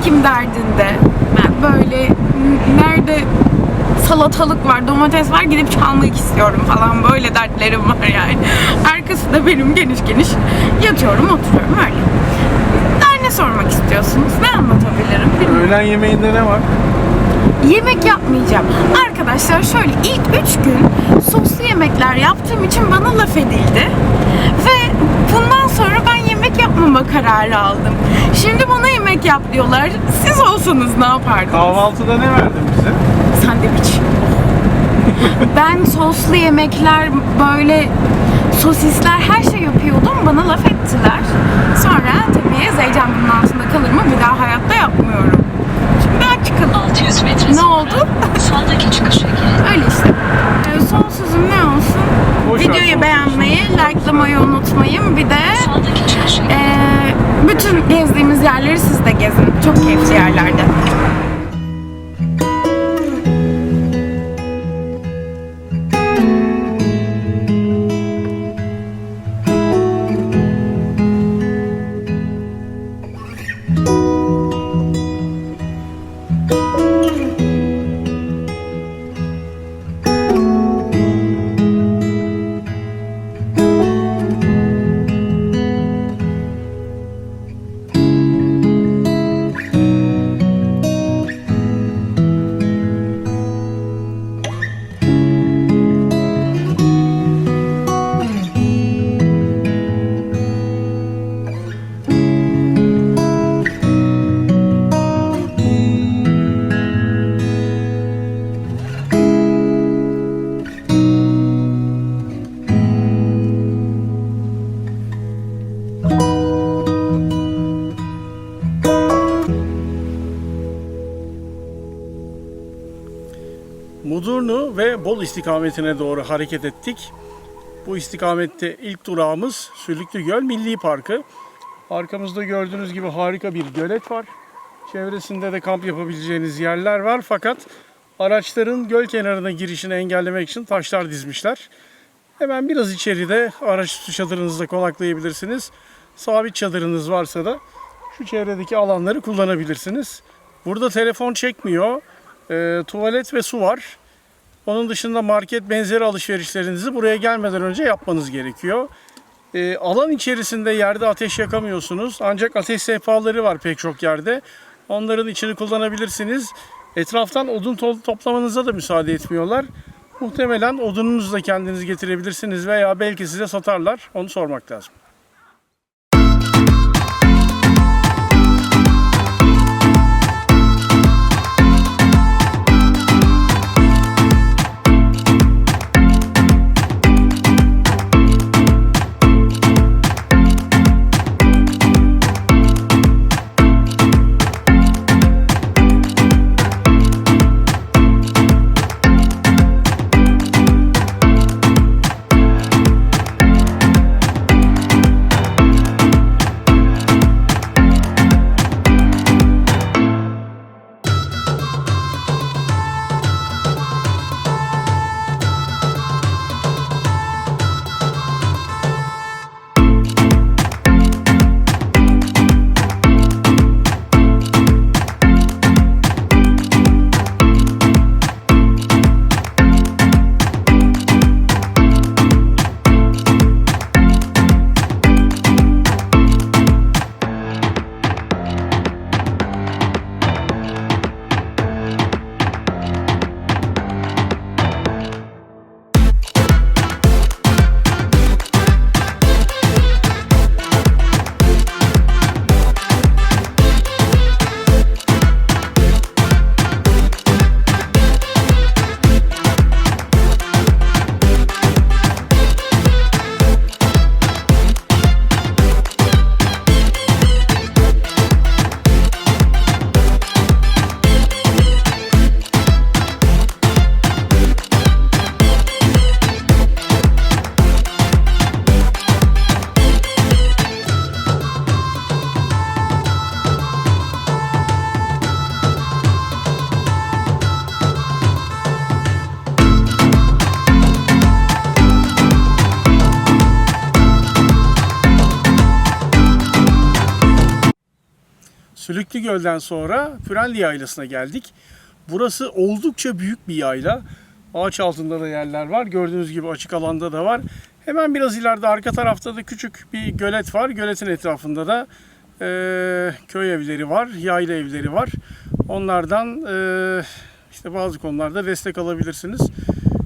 çekim derdinde. Böyle nerede salatalık var, domates var gidip çalmak istiyorum falan böyle dertlerim var yani. Arkası da benim geniş geniş yatıyorum, oturuyorum öyle. Daha ne sormak istiyorsunuz? Ne anlatabilirim? Bilmiyorum. Öğlen yemeğinde ne var? Yemek yapmayacağım. Arkadaşlar şöyle ilk 3 gün soslu yemekler yaptığım için bana laf edildi. Ve bundan sonra ben yemek yapmama kararı aldım. Şimdi bana yemek yap diyorlar. Siz olsanız ne yapardınız? Kahvaltıda ne verdin bize? Sandviç. ben soslu yemekler böyle sosisler her şey yapıyordum. Bana laf ettiler. Sonra tabii Zeycan bunun altında kalır mı? Bir daha hayatta yapmıyorum. Şimdi çıkalım. 600 metre Ne oldu? Sağdaki çıkışa girin. Öyle işte. Ee, son sözüm ne olsun? Boş Videoyu beğenmeyi, likelamayı unutmayın. Bir de bütün gezdiğimiz yerleri siz de gezin. Çok keyifli yerlerde. Bol istikametine doğru hareket ettik. Bu istikamette ilk durağımız Sülüklü Göl Milli Parkı. Arkamızda gördüğünüz gibi harika bir gölet var. Çevresinde de kamp yapabileceğiniz yerler var fakat araçların göl kenarına girişini engellemek için taşlar dizmişler. Hemen biraz içeride araçüstü çadırınızda konaklayabilirsiniz. Sabit çadırınız varsa da şu çevredeki alanları kullanabilirsiniz. Burada telefon çekmiyor. Ee, tuvalet ve su var. Onun dışında market benzeri alışverişlerinizi buraya gelmeden önce yapmanız gerekiyor. Ee, alan içerisinde yerde ateş yakamıyorsunuz. Ancak ateş sehpaları var pek çok yerde. Onların içini kullanabilirsiniz. Etraftan odun to- toplamanıza da müsaade etmiyorlar. Muhtemelen odununuzu da kendiniz getirebilirsiniz veya belki size satarlar. Onu sormak lazım. Sülüklü Göl'den sonra Pürenli Yaylası'na geldik. Burası oldukça büyük bir yayla. Ağaç altında da yerler var. Gördüğünüz gibi açık alanda da var. Hemen biraz ileride arka tarafta da küçük bir gölet var. Göletin etrafında da eee, köy evleri var, yayla evleri var. Onlardan eee, işte bazı konularda destek alabilirsiniz.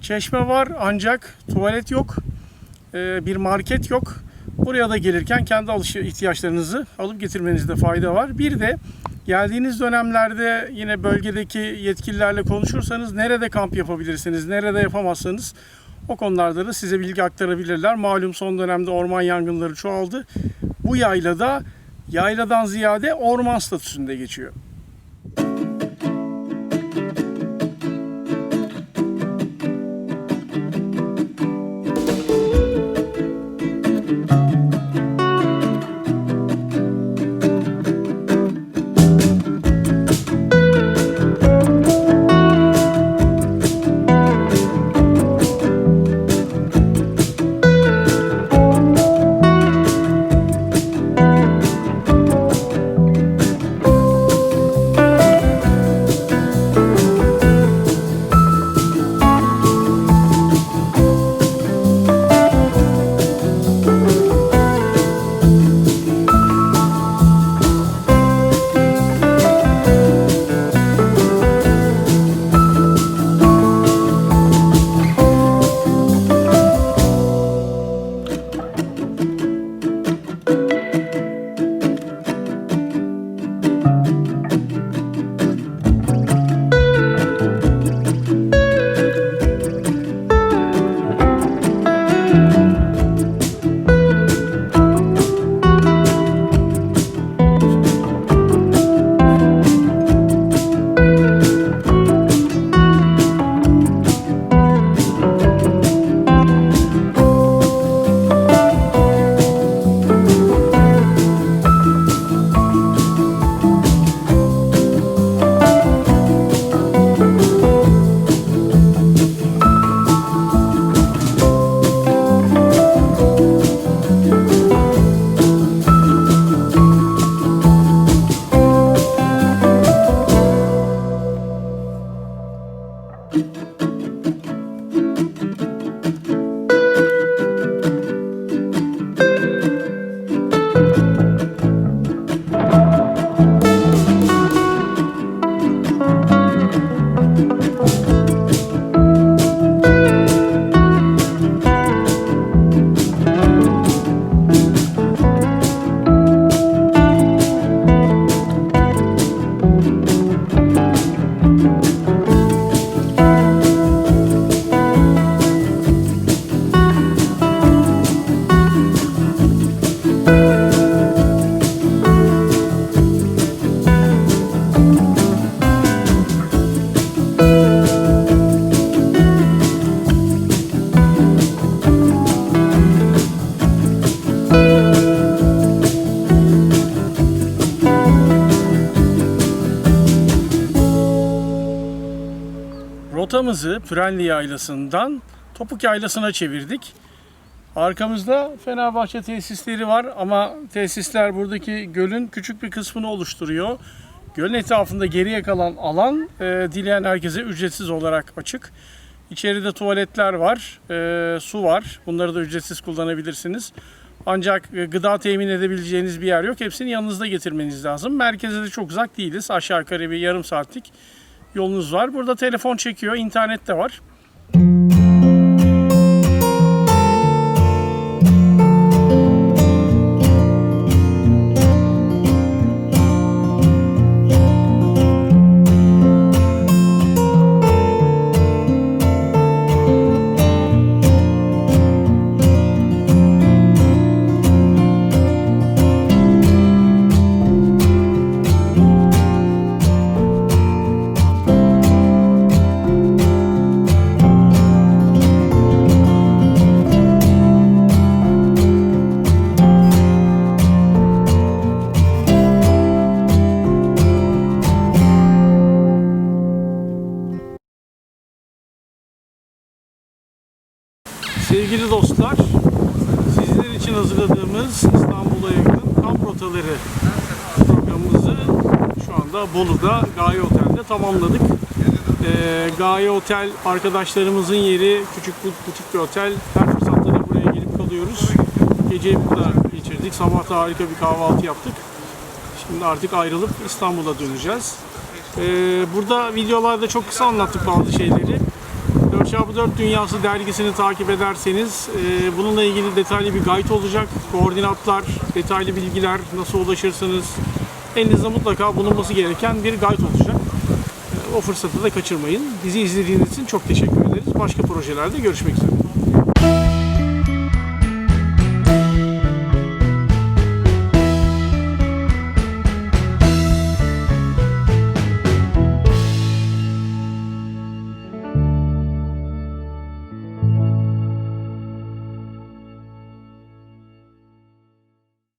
Çeşme var ancak tuvalet yok. Eee, bir market yok. Buraya da gelirken kendi alış ihtiyaçlarınızı alıp getirmenizde fayda var. Bir de geldiğiniz dönemlerde yine bölgedeki yetkililerle konuşursanız nerede kamp yapabilirsiniz, nerede yapamazsanız o konularda da size bilgi aktarabilirler. Malum son dönemde orman yangınları çoğaldı. Bu yaylada yayladan ziyade orman statüsünde geçiyor. Rotamızı Pürenli Yaylası'ndan Topuk Yaylası'na çevirdik. Arkamızda Fenerbahçe tesisleri var ama tesisler buradaki gölün küçük bir kısmını oluşturuyor. Gölün etrafında geriye kalan alan e, dileyen herkese ücretsiz olarak açık. İçeride tuvaletler var, e, su var. Bunları da ücretsiz kullanabilirsiniz. Ancak e, gıda temin edebileceğiniz bir yer yok. Hepsini yanınızda getirmeniz lazım. Merkeze de çok uzak değiliz. Aşağı yukarı bir yarım saatlik yolunuz var. Burada telefon çekiyor, internet de var. İçin hazırladığımız İstanbul'a yakın kamp rotaları programımızı Şu anda Bolu'da Gaye Otel'de tamamladık. Ee, Gaye Otel arkadaşlarımızın yeri küçük bu- butik bir otel. Her fırsatta da buraya gelip kalıyoruz. Geceyi burada geçirdik. Sabah da harika bir kahvaltı yaptık. Şimdi artık ayrılıp İstanbul'a döneceğiz. Ee, burada videolarda çok kısa anlattık bazı şeyleri. 4x4 Dünyası dergisini takip ederseniz e, bununla ilgili detaylı bir guide olacak. Koordinatlar, detaylı bilgiler, nasıl ulaşırsınız. Elinizde mutlaka bulunması gereken bir guide olacak. E, o fırsatı da kaçırmayın. Bizi izlediğiniz için çok teşekkür ederiz. Başka projelerde görüşmek üzere.